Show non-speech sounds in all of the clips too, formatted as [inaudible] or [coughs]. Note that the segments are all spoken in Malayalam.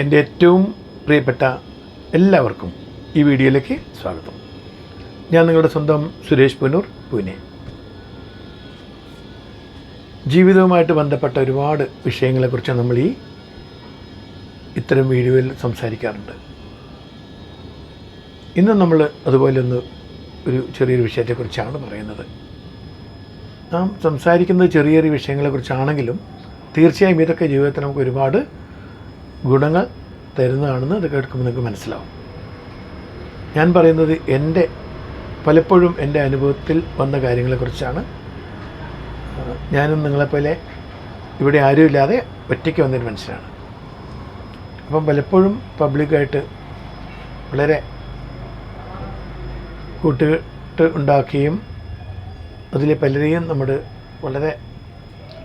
എന്റെ ഏറ്റവും പ്രിയപ്പെട്ട എല്ലാവർക്കും ഈ വീഡിയോയിലേക്ക് സ്വാഗതം. ഞാൻ നിങ്ങളുടെ സ്വന്തം സുരേഷ് പുനൂർ പൂനെ. ജീവിതവുമായിട്ട് ബന്ധപ്പെട്ട ഒരുപാട് വിഷയങ്ങളെക്കുറിച്ച് നമ്മൾ ഈ ഇത്തരം വീഡിയോയിൽ സംസാരിക്കാറുണ്ട്. ഇന്ന് നമ്മൾ അതുപോലെ ഒന്ന് ഒരു ചെറിയൊരു വിഷയത്തെക്കുറിച്ചാണ് പറയുന്നത്. നാം സംസാരിക്കുന്നത് ചെറിയ ചെറിയ വിഷയങ്ങളെക്കുറിച്ചാണെങ്കിലും തീർച്ചയായും ഇതൊക്കെ ജീവിതത്തിൽ നമുക്ക് ഒരുപാട് ഗുണങ്ങൾ തരുന്നതാണെന്ന് ഇത് കേൾക്കുമ്പോൾ നിങ്ങൾക്ക് മനസ്സിലാവും. ഞാൻ പറയുന്നത് എന്റെ പലപ്പോഴും എന്റെ അനുഭവത്തിൽ വന്ന കാര്യങ്ങളെക്കുറിച്ചാണ്. ഞാനും നിങ്ങളെപ്പോലെ ഇവിടെ ആരുമില്ലാതെ ഒറ്റയ്ക്ക് വന്നൊരു മനുഷ്യനാണ്. അപ്പം പലപ്പോഴും പബ്ലിക്കായിട്ട് വളരെ കൂട്ടുകെട്ട് ഉണ്ടാക്കുകയും അതിലെ പലരെയും നമ്മൾ വളരെ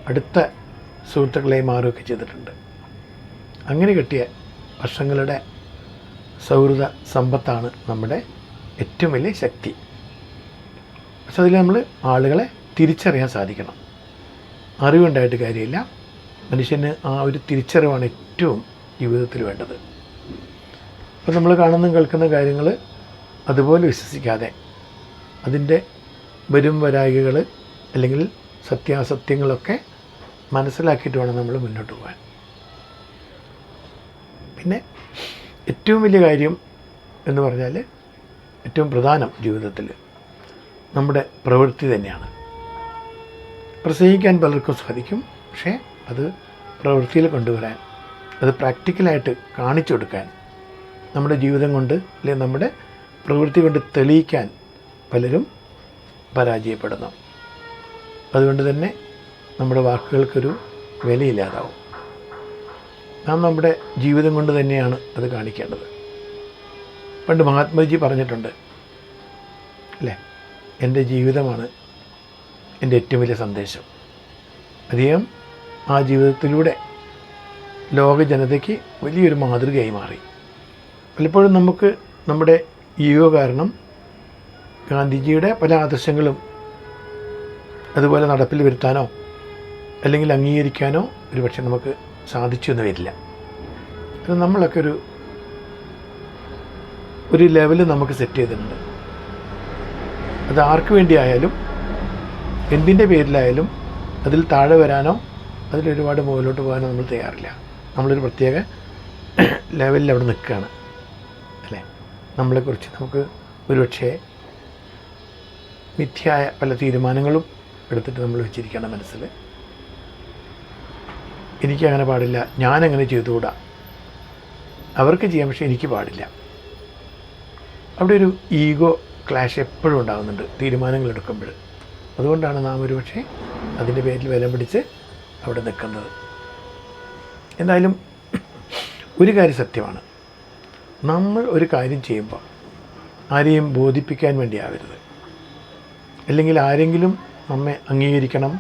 അടുത്ത സുഹൃത്തുക്കളായി മാറുകയൊക്കെ ചെയ്തിട്ടുണ്ട്. അങ്ങനെ കിട്ടിയ വർഷങ്ങളുടെ സൗഹൃദ സമ്പത്താണ് നമ്മുടെ ഏറ്റവും വലിയ ശക്തി. പക്ഷെ അതിൽ നമ്മൾ ആളുകളെ തിരിച്ചറിയാൻ സാധിക്കണം. അറിവുണ്ടായിട്ട് കാര്യമില്ല. മനുഷ്യന് ആ ഒരു തിരിച്ചറിവാണ് ഏറ്റവും ജീവിതത്തിൽ വേണ്ടത്. അപ്പോൾ നമ്മൾ കാണുന്ന കേൾക്കുന്ന കാര്യങ്ങൾ അതുപോലെ വിശ്വസിക്കാതെ അതിന്റെ വരും വരായികകൾ അല്ലെങ്കിൽ സത്യാസത്യങ്ങളൊക്കെ മനസ്സിലാക്കിയിട്ട് വേണം നമ്മൾ മുന്നോട്ട് പോകാൻ. പിന്നെ ഏറ്റവും വലിയ കാര്യം എന്ന് പറഞ്ഞാൽ ഏറ്റവും പ്രധാനം ജീവിതത്തിൽ നമ്മുടെ പ്രവൃത്തി തന്നെയാണ്. പ്രസംഗിക്കാൻ പലർക്കും സാധിക്കും പക്ഷേ അത് പ്രവൃത്തിയിൽ കൊണ്ടുവരാൻ അത് പ്രാക്ടിക്കലായിട്ട് കാണിച്ചു കൊടുക്കാൻ നമ്മുടെ ജീവിതം കൊണ്ട് അല്ലെങ്കിൽ നമ്മുടെ പ്രവൃത്തി കൊണ്ട് തെളിയിക്കാൻ പലരും പരാജയപ്പെടുന്നു. അതുകൊണ്ട് തന്നെ നമ്മുടെ വാക്കുകൾക്കൊരു വിലയില്ലാതാവും. നാം നമ്മുടെ ജീവിതം കൊണ്ട് തന്നെയാണ് അത് കാണിക്കേണ്ടത്. പണ്ട് മഹാത്മജി പറഞ്ഞിട്ടുണ്ട് അല്ലേ? എന്റെ ജീവിതമാണ് എന്റെ ഏറ്റവും വലിയ സന്ദേശം. അദ്ദേഹം ആ ജീവിതത്തിലൂടെ ലോക ജനതയ്ക്ക് വലിയൊരു മാതൃകയായി മാറി. പലപ്പോഴും നമുക്ക് നമ്മുടെ ഈഗോ കാരണം ഗാന്ധിജിയുടെ പല ആദർശങ്ങളും അതുപോലെ നടപ്പിൽ വരുത്താനോ അല്ലെങ്കിൽ അംഗീകരിക്കാനോ ഒരു പക്ഷേ നമുക്ക് സാധിച്ചു എന്ന് വരില്ല അത് നമ്മളൊക്കെ ഒരു ഒരു ലെവൽ നമുക്ക് സെറ്റ് ചെയ്തിട്ടുണ്ട്. അത് ആർക്ക് വേണ്ടിയായാലും എന്തിന്റെ പേരിലായാലും അതിൽ താഴെ വരാനോ അതിലൊരുപാട് മുകളിലോട്ട് പോകാനോ നമ്മൾ തയ്യാറില്ല. നമ്മളൊരു പ്രത്യേക ലെവലിൽ അവിടെ നിൽക്കുകയാണ്. അല്ലേ? നമ്മളെക്കുറിച്ച് നമുക്ക് ഒരുപക്ഷേ മിഥ്യായ പല തീരുമാനങ്ങളും എടുത്തിട്ട് നമ്മൾ വെച്ചിരിക്കണം മനസ്സിൽ. എനിക്കങ്ങനെ പാടില്ല ഞാനങ്ങനെ ചെയ്തുകൂടാ. അവർക്ക് ചെയ്യാം പക്ഷേ എനിക്ക് പാടില്ല. അവിടെ ഒരു ഈഗോ ക്ലാഷ് എപ്പോഴും ഉണ്ടാകുന്നുണ്ട് തീരുമാനങ്ങൾ എടുക്കുമ്പോൾ. അതുകൊണ്ടാണ് നാം ഒരു പക്ഷേ അതിന്റെ പേരിൽ വില പിടിച്ച് അവിടെ നിൽക്കുന്നത്. എന്തായാലും ഒരു കാര്യം സത്യമാണ്. നമ്മൾ ഒരു കാര്യം ചെയ്യുമ്പോൾ ആരെയും ബോധിപ്പിക്കാൻ വേണ്ടിയാവരുത്. അല്ലെങ്കിൽ ആരെങ്കിലും നമ്മെ അംഗീകരിക്കണം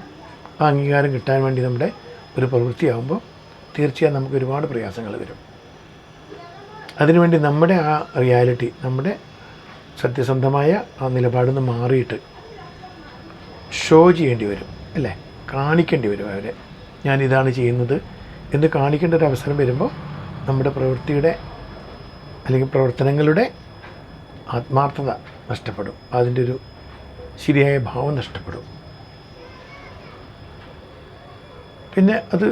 ആ അംഗീകാരം കിട്ടാൻ വേണ്ടി നമ്മുടെ ഒരു പ്രവൃത്തിയാകുമ്പോൾ തീർച്ചയായും നമുക്ക് ഒരുപാട് പ്രയാസങ്ങൾ വരും. അതിനുവേണ്ടി നമ്മുടെ ആ റിയാലിറ്റി നമ്മുടെ സത്യസന്ധമായ ആ നിലപാടിൽ നിന്ന് മാറിയിട്ട് ഷോ ചെയ്യേണ്ടി വരും അല്ലേ? കാണിക്കേണ്ടി വരും അവരെ. ഞാൻ ഇതാണ് ചെയ്യുന്നത് എന്ന് കാണിക്കേണ്ട ഒരു അവസരം വരുമ്പോൾ നമ്മുടെ പ്രവൃത്തിയുടെ അല്ലെങ്കിൽ പ്രവർത്തനങ്ങളുടെ ആത്മാർത്ഥത നഷ്ടപ്പെടും. അതിന്റെ ഒരു ശരിയായ ഭാവം നഷ്ടപ്പെടും. പിന്നെ അത്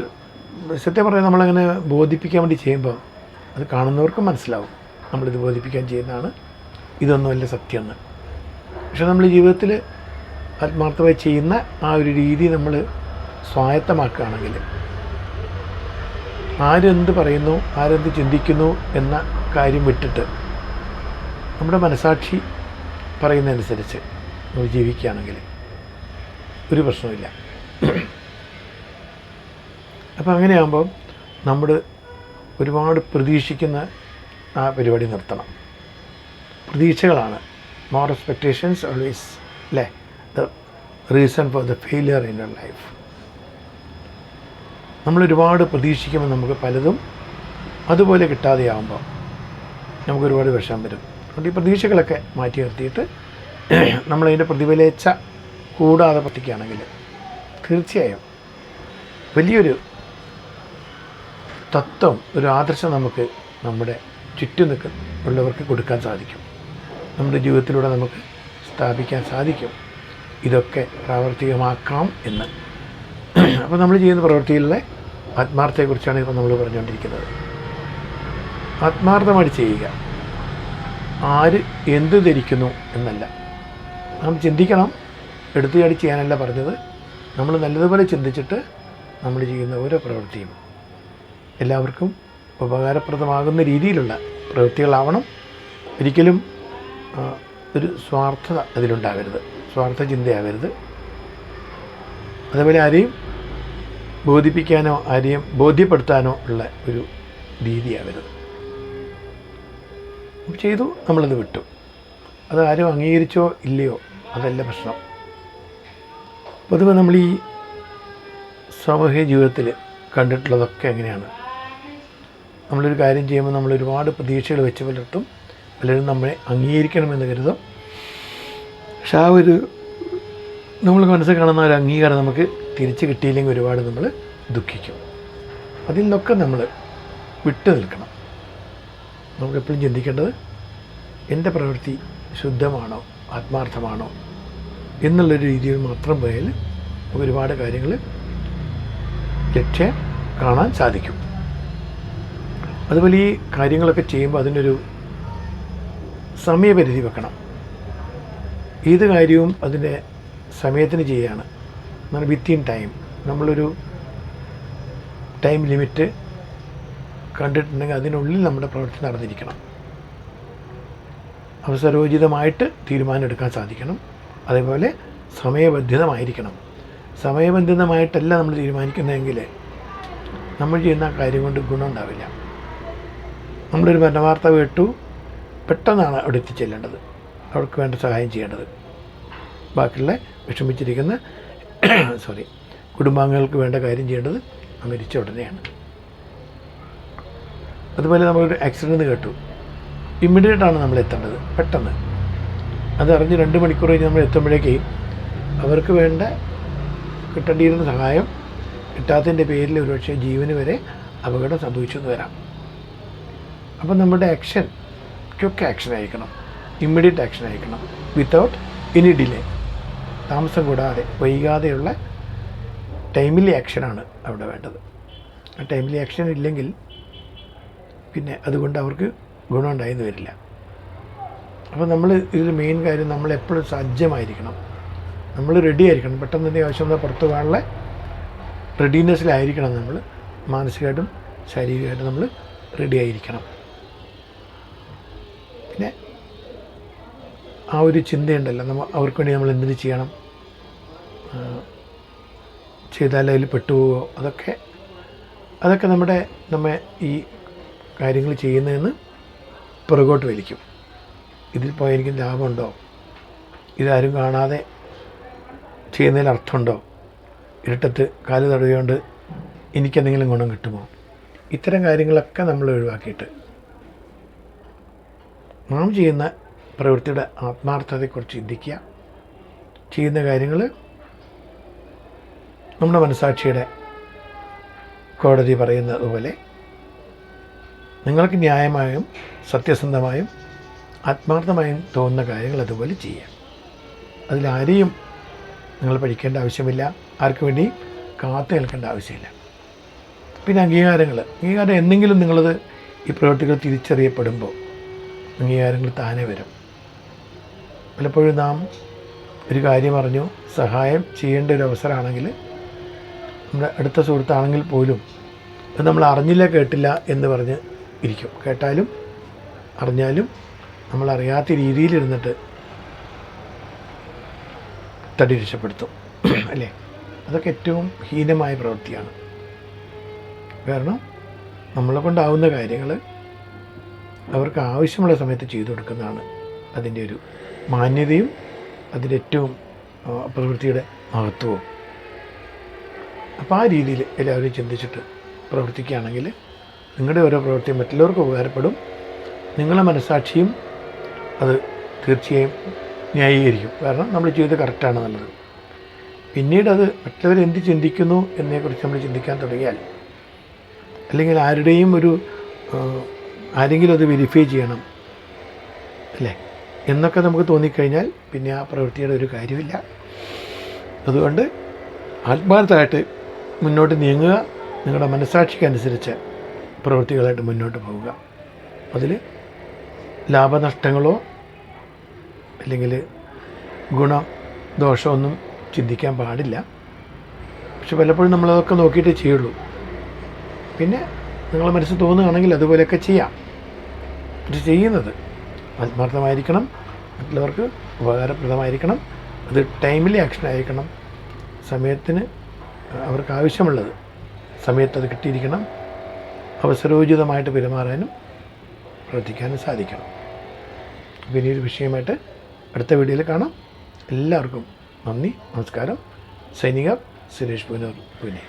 സത്യം പറയാൻ നമ്മളങ്ങനെ ബോധിപ്പിക്കാൻ വേണ്ടി ചെയ്യുമ്പോൾ അത് കാണുന്നവർക്കും മനസ്സിലാവും. നമ്മളിത് ബോധിപ്പിക്കാൻ ചെയ്യുന്നതാണ് ഇതൊന്നുമല്ല സത്യം എന്ന് പക്ഷെ നമ്മൾ ജീവിതത്തിൽ ആത്മാർത്ഥമായി ചെയ്യുന്ന ആ ഒരു രീതി നമ്മൾ സ്വായത്തമാക്കുകയാണെങ്കിൽ ആരെന്ത് പറയുന്നു ആരെന്ത് ചിന്തിക്കുന്നു എന്ന കാര്യം വിട്ടിട്ട് നമ്മുടെ മനസാക്ഷി പറയുന്നതനുസരിച്ച് നമ്മൾ ജീവിക്കുകയാണെങ്കിൽ ഒരു പ്രശ്നമില്ല അപ്പോൾ അങ്ങനെയാകുമ്പം നമ്മൾ ഒരുപാട് പ്രതീക്ഷിക്കുന്ന ആ പരിപാടി നിർത്തണം. പ്രതീക്ഷകളാണ്. മോർ എക്സ്പെക്റ്റേഷൻസ് ഓൾവേസ് അല്ലേ the reason for the failure in your life നമ്മൾ ഒരുപാട് പ്രതീക്ഷിക്കുമ്പോൾ നമുക്ക് പലതും അതുപോലെ കിട്ടാതെയാകുമ്പോൾ നമുക്ക് ഒരുപാട് വിഷമം വരും. അതുകൊണ്ട് ഈ പ്രതീക്ഷകളൊക്കെ മാറ്റി നിർത്തിയിട്ട് നമ്മളതിന്റെ പ്രതിഫലേച്ച കൂടാതെ പറ്റിക്കുകയാണെങ്കിൽ തീർച്ചയായും വലിയൊരു തത്വം ഒരു ആദർശം നമുക്ക് നമ്മുടെ ചുറ്റും നിൽക്കുന്ന ഉള്ളവർക്ക് കൊടുക്കാൻ സാധിക്കും. നമ്മുടെ ജീവിതത്തിലൂടെ നമുക്ക് സ്ഥാപിക്കാൻ സാധിക്കും. ഇതൊക്കെ പ്രാവർത്തികമാക്കാം എന്ന്. അപ്പോൾ നമ്മൾ ചെയ്യുന്ന പ്രവൃത്തിയിലെ ആത്മാർത്ഥത്തെക്കുറിച്ചാണ് ഇപ്പോൾ നമ്മൾ പറഞ്ഞുകൊണ്ടിരിക്കുന്നത്. ആത്മാർത്ഥമായിട്ട് ചെയ്യുക. ആര് എന്ത് ധരിക്കുന്നു എന്നല്ല. നാം ചിന്തിക്കണം. എടുത്തു ചാടി ചെയ്യാനല്ല പറഞ്ഞത്. നമ്മൾ നല്ലതുപോലെ ചിന്തിച്ചിട്ട് നമ്മൾ ചെയ്യുന്ന ഓരോ പ്രവൃത്തിയും. എല്ലാവർക്കും ഉപകാരപ്രദമാകുന്ന രീതിയിലുള്ള പ്രവൃത്തികളാവണം. ഒരിക്കലും ഒരു സ്വാർത്ഥത അതിലുണ്ടാകരുത്. സ്വാർത്ഥ ചിന്തയാകരുത്. അതേപോലെ ആരെയും ബോധിപ്പിക്കാനോ ആരെയും ബോധ്യപ്പെടുത്താനോ ഉള്ള ഒരു രീതിയാകരുത്. ചെയ്തു നമ്മളത് വിട്ടു. അത് ആരും അംഗീകരിച്ചോ ഇല്ലയോ അതല്ല പ്രശ്നം. പൊതുവെ നമ്മൾ ഈ സാമൂഹിക ജീവിതത്തിൽ കണ്ടിട്ടുള്ളതൊക്കെ എങ്ങനെയാണ്? നമ്മളൊരു കാര്യം ചെയ്യുമ്പോൾ നമ്മൾ ഒരുപാട് പ്രതീക്ഷകൾ വെച്ച് പുലർത്തും. പലരും നമ്മളെ അംഗീകരിക്കണമെന്ന് കരുതും. പക്ഷെ ആ ഒരു നമ്മൾ മനസ്സിൽ കാണുന്ന ഒരു അംഗീകാരം നമുക്ക് തിരിച്ച് കിട്ടിയില്ലെങ്കിൽ ഒരുപാട് നമ്മൾ ദുഃഖിക്കും. അതിൽ നിന്നൊക്കെ നമ്മൾ വിട്ടു നിൽക്കണം. നമുക്ക് എപ്പോഴും ചിന്തിക്കേണ്ടത് എന്റെ പ്രവൃത്തി ശുദ്ധമാണോ ആത്മാർത്ഥമാണോ എന്നുള്ളൊരു രീതിയിൽ മാത്രം പോയാൽ നമുക്ക് ഒരുപാട് കാര്യങ്ങൾ ലക്ഷ്യം കാണാൻ സാധിക്കും. അതുപോലെ ഈ കാര്യങ്ങളൊക്കെ ചെയ്യുമ്പോൾ അതിനൊരു സമയപരിധി വെക്കണം. ഏത് കാര്യവും അതിന്റെ സമയത്തിന് ചെയ്യുകയാണ് എന്നാൽ വിത്തിൻ ടൈം നമ്മളൊരു ടൈം ലിമിറ്റ് കണ്ടിട്ടുണ്ടെങ്കിൽ അതിനുള്ളിൽ നമ്മുടെ പ്രവൃത്തി നടന്നിരിക്കണം. അവസരോചിതമായിട്ട് തീരുമാനം എടുക്കാൻ സാധിക്കണം. അതേപോലെ സമയബന്ധിതമായിരിക്കണം. സമയബന്ധിതമായിട്ടല്ല നമ്മൾ തീരുമാനിക്കുന്നതെങ്കിൽ നമ്മൾ ചെയ്യുന്ന കാര്യം കൊണ്ട് ഗുണമുണ്ടാവില്ല നമ്മളൊരു മരണവാർത്ത കേട്ടു. പെട്ടെന്നാണ് അവിടെ എത്തിച്ചെല്ലേണ്ടത്. അവർക്ക് വേണ്ട സഹായം ചെയ്യേണ്ടത്. ബാക്കിയുള്ള വിഷമിച്ചിരിക്കുന്ന [coughs] സോറി കുടുംബാംഗങ്ങൾക്ക് വേണ്ട കാര്യം ചെയ്യേണ്ടത് മരിച്ച ഉടനെയാണ്. അതുപോലെ നമ്മളൊരു ആക്സിഡന്റ് കേട്ടു. ഇമ്മീഡിയറ്റാണ് നമ്മൾ എത്തേണ്ടത് പെട്ടെന്ന്. അത് രണ്ട് മണിക്കൂർ കഴിഞ്ഞ് നമ്മൾ എത്തുമ്പോഴേക്ക് അവർക്ക് വേണ്ട കിട്ടേണ്ടിയിരുന്ന സഹായം കിട്ടാത്തതിന്റെ പേരിൽ ഒരുപക്ഷെ ജീവന് വരെ അപകടം സംഭവിച്ചു എന്ന് വരാം. അപ്പം നമ്മുടെ ആക്ഷൻ ക്വിക്ക് ആക്ഷൻ അയക്കണം ഇമ്മീഡിയറ്റ് ആക്ഷൻ അയക്കണം വിത്തൗട്ട് എനി ഡിലേ താമസം കൂടാതെ വൈകാതെയുള്ള ടൈമിലി ആക്ഷനാണ് അവിടെ വേണ്ടത്. ആ ടൈമിലി ആക്ഷൻ ഇല്ലെങ്കിൽ പിന്നെ അതുകൊണ്ട് അവർക്ക് ഗുണമുണ്ടായെന്ന് വരില്ല. അപ്പോൾ നമ്മൾ ഇതിൽ മെയിൻ കാര്യം നമ്മൾ എപ്പോഴും സജ്ജമായിരിക്കണം. നമ്മൾ റെഡി ആയിരിക്കണം. പെട്ടെന്ന് തന്നെ ആവശ്യം വന്നാൽ പുറത്തു പോകാനുള്ള റെഡിനെസ്സിലായിരിക്കണം നമ്മൾ. മാനസികമായിട്ടും ശാരീരികമായിട്ടും നമ്മൾ റെഡി ആയിരിക്കണം. ആ ഒരു ചിന്തയുണ്ടല്ലോ. നമ്മൾ അവർക്ക് വേണ്ടി നമ്മൾ എന്തിനു ചെയ്യണം? ചെയ്താൽ അതിൽ പെട്ടുപോകുമോ അതൊക്കെ അതൊക്കെ നമ്മുടെ നമ്മെ ഈ കാര്യങ്ങൾ ചെയ്യുന്നതെന്ന് പുറകോട്ട് വലിക്കും. ഇതിൽ പോയാൽ എനിക്ക് ലാഭമുണ്ടോ? ഇതാരും കാണാതെ ചെയ്യുന്നതിൽ അർത്ഥമുണ്ടോ? ഇരുട്ടത്ത് കാൽ തടയുകൊണ്ട് എനിക്കെന്തെങ്കിലും ഗുണം കിട്ടുമോ? ഇത്തരം കാര്യങ്ങളൊക്കെ നമ്മൾ ഒഴിവാക്കിയിട്ട് നാം ചെയ്യുന്ന പ്രവൃത്തിയുടെ ആത്മാർത്ഥതയെക്കുറിച്ച് ചിന്തിക്കുക. ചെയ്യുന്ന കാര്യങ്ങൾ നമ്മുടെ മനസാക്ഷിയുടെ കോടതി പറയുന്നതുപോലെ നിങ്ങൾക്ക് ന്യായമായും സത്യസന്ധമായും ആത്മാർത്ഥമായും തോന്നുന്ന കാര്യങ്ങൾ അതുപോലെ ചെയ്യാം അതിലാരെയും നിങ്ങൾ പഠിക്കേണ്ട ആവശ്യമില്ല. ആർക്കു വേണ്ടി? കാത്തു നിൽക്കേണ്ട ആവശ്യമില്ല. പിന്നെ അംഗീകാരങ്ങൾ. അംഗീകാരം എന്തെങ്കിലും നിങ്ങളത് ഈ പ്രവൃത്തികൾ തിരിച്ചറിയപ്പെടുമ്പോൾ അംഗീകാരങ്ങൾ താനെ വരും. പലപ്പോഴും നാം ഒരു കാര്യം അറിഞ്ഞു സഹായം ചെയ്യേണ്ട ഒരു അവസരമാണെങ്കിൽ നമ്മുടെ അടുത്ത സുഹൃത്താണെങ്കിൽ പോലും അത് നമ്മൾ അറിഞ്ഞില്ല കേട്ടില്ല എന്ന് പറഞ്ഞ് ഇരിക്കും. കേട്ടാലും അറിഞ്ഞാലും നമ്മൾ അറിയാത്ത രീതിയിലിരുന്നിട്ട് തടി രക്ഷപ്പെടുത്തും അല്ലേ? അതൊക്കെ ഏറ്റവും ഹീനമായ പ്രവൃത്തിയാണ്. കാരണം നമ്മളെ കൊണ്ടാവുന്ന കാര്യങ്ങൾ അവർക്ക് ആവശ്യമുള്ള സമയത്ത് ചെയ്തു കൊടുക്കുന്നതാണ്. അതിന്റെ ഒരു മാന്യതയും അതിന്റെ ഏറ്റവും പ്രവൃത്തിയുടെ മഹത്വവും. അപ്പോൾ ആ രീതിയിൽ എല്ലാവരും ചിന്തിച്ചിട്ട് പ്രവർത്തിക്കുകയാണെങ്കിൽ നിങ്ങളുടെ ഓരോ പ്രവൃത്തിയും മറ്റുള്ളവർക്ക് ഉപകാരപ്പെടും. നിങ്ങളെ മനസ്സാക്ഷിയും അത് തീർച്ചയായും ന്യായീകരിക്കും. കാരണം നമ്മൾ ചെയ്തത് കറക്റ്റാണ് നല്ലത്. പിന്നീട് അത് മറ്റുള്ളവർ എന്ത് ചിന്തിക്കുന്നു എന്നതിനെക്കുറിച്ച് നമ്മൾ ചിന്തിക്കാൻ തുടങ്ങിയാൽ അല്ലെങ്കിൽ ആരുടെയും ഒരു ആരെങ്കിലും അത് വെരിഫൈ ചെയ്യണം അല്ലേ? എന്നൊക്കെ നമുക്ക് തോന്നിക്കഴിഞ്ഞാൽ പിന്നെ ആ പ്രവൃത്തിയുടെ ഒരു കാര്യമില്ല. അതുകൊണ്ട് ആത്മാർത്ഥമായിട്ട് മുന്നോട്ട് നീങ്ങുക നിങ്ങളുടെ മനസാക്ഷിക്കനുസരിച്ച് പ്രവൃത്തികളായിട്ട് മുന്നോട്ട് പോവുക. അതിൽ ലാഭനഷ്ടങ്ങളോ അല്ലെങ്കിൽ ഗുണ ദോഷമൊന്നും ചിന്തിക്കാൻ പാടില്ല. പക്ഷെ പലപ്പോഴും നമ്മളതൊക്കെ നോക്കിയിട്ടേ ചെയ്യുള്ളൂ. പിന്നെ നിങ്ങളെ മനസ്സ് തോന്നുകയാണെങ്കിൽ അതുപോലെയൊക്കെ ചെയ്യാം. ഇത് ചെയ്യുന്നത് ആത്മാർത്ഥമായിരിക്കണം. മറ്റുള്ളവർക്ക് ഉപകാരപ്രദമായിരിക്കണം. അത് ടൈമിലി ആക്ഷൻ ആയിരിക്കണം. സമയത്തിന് അവർക്ക് ആവശ്യമുള്ളത്. സമയത്ത് അത് കിട്ടിയിരിക്കണം. അവസരോചിതമായിട്ട് പെരുമാറാനും പ്രവർത്തിക്കാനും സാധിക്കണം. അപ്പോൾ ഇനിയൊരു വിഷയമായിട്ട് അടുത്ത വീഡിയോയിൽ കാണാം. എല്ലാവർക്കും നന്ദി നമസ്കാരം. സൈനിക സുരേഷ് പുനൂർ പുനെ